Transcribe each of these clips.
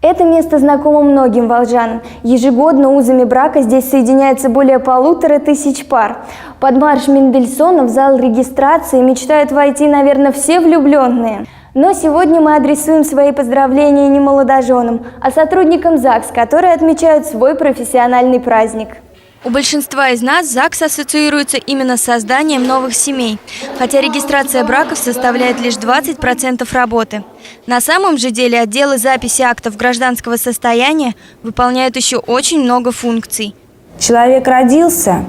Это место знакомо многим волжанам. Ежегодно узами брака здесь соединяется более полутора тысяч пар. Под марш Мендельсона в зал регистрации мечтают войти, наверное, все влюбленные. Но сегодня мы адресуем свои поздравления не молодоженам, а сотрудникам ЗАГС, которые отмечают свой профессиональный праздник. У большинства из нас ЗАГС ассоциируется именно с созданием новых семей, хотя регистрация браков составляет лишь 20% работы. На самом же деле отделы записи актов гражданского состояния выполняют еще очень много функций. Человек родился,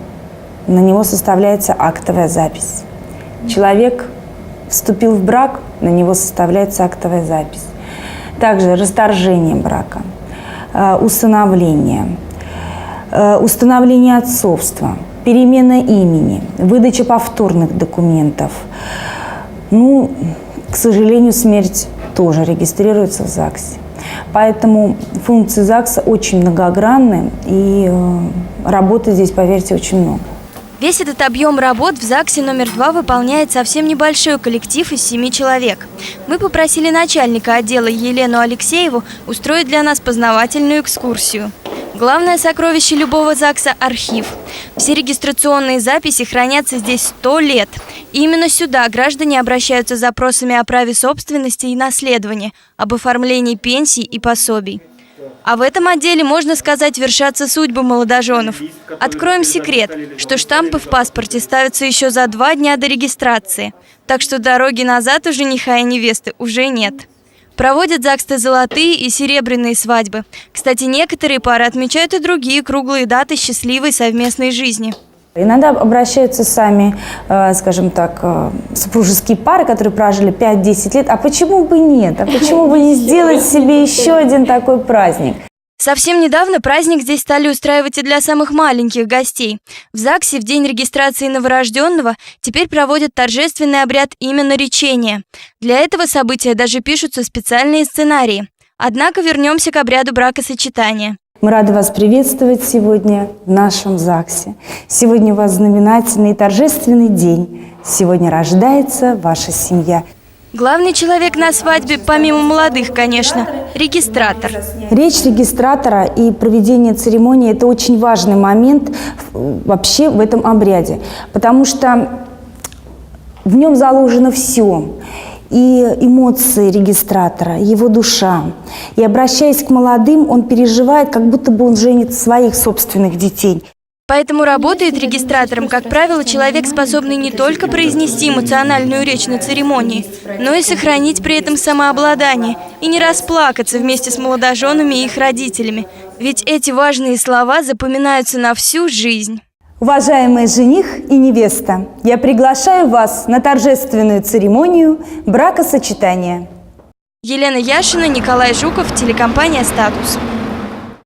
на него составляется актовая запись. Человек вступил в брак, на него составляется актовая запись. Также расторжение брака, э, усыновление – Э, установление отцовства, перемена имени, выдача повторных документов. Ну, к сожалению, смерть тоже регистрируется в ЗАГСе. Поэтому функции ЗАГСа очень многогранны, и э, работы здесь, поверьте, очень много. Весь этот объем работ в ЗАГСе номер два выполняет совсем небольшой коллектив из семи человек. Мы попросили начальника отдела Елену Алексееву устроить для нас познавательную экскурсию. Главное сокровище любого ЗАГСа – архив. Все регистрационные записи хранятся здесь сто лет. И именно сюда граждане обращаются с запросами о праве собственности и наследования, об оформлении пенсий и пособий. А в этом отделе, можно сказать, вершатся судьбы молодоженов. Откроем секрет, что штампы в паспорте ставятся еще за два дня до регистрации. Так что дороги назад у жениха и невесты уже нет. Проводят ЗАГСты золотые и серебряные свадьбы. Кстати, некоторые пары отмечают и другие круглые даты счастливой совместной жизни. Иногда обращаются сами, э, скажем так, э, супружеские пары, которые прожили 5-10 лет. А почему бы нет? А почему бы не сделать себе еще один такой праздник? Совсем недавно праздник здесь стали устраивать и для самых маленьких гостей. В ЗАГСе в день регистрации новорожденного теперь проводят торжественный обряд именно речения. Для этого события даже пишутся специальные сценарии. Однако вернемся к обряду бракосочетания. Мы рады вас приветствовать сегодня в нашем ЗАГСе. Сегодня у вас знаменательный и торжественный день. Сегодня рождается ваша семья. Главный человек на свадьбе, помимо молодых, конечно, регистратор. Речь регистратора и проведение церемонии – это очень важный момент вообще в этом обряде, потому что в нем заложено все и эмоции регистратора, его душа. И обращаясь к молодым, он переживает, как будто бы он женит своих собственных детей. Поэтому работает регистратором, как правило, человек, способный не только произнести эмоциональную речь на церемонии, но и сохранить при этом самообладание и не расплакаться вместе с молодоженами и их родителями. Ведь эти важные слова запоминаются на всю жизнь. Уважаемый жених и невеста, я приглашаю вас на торжественную церемонию бракосочетания. Елена Яшина, Николай Жуков, телекомпания «Статус».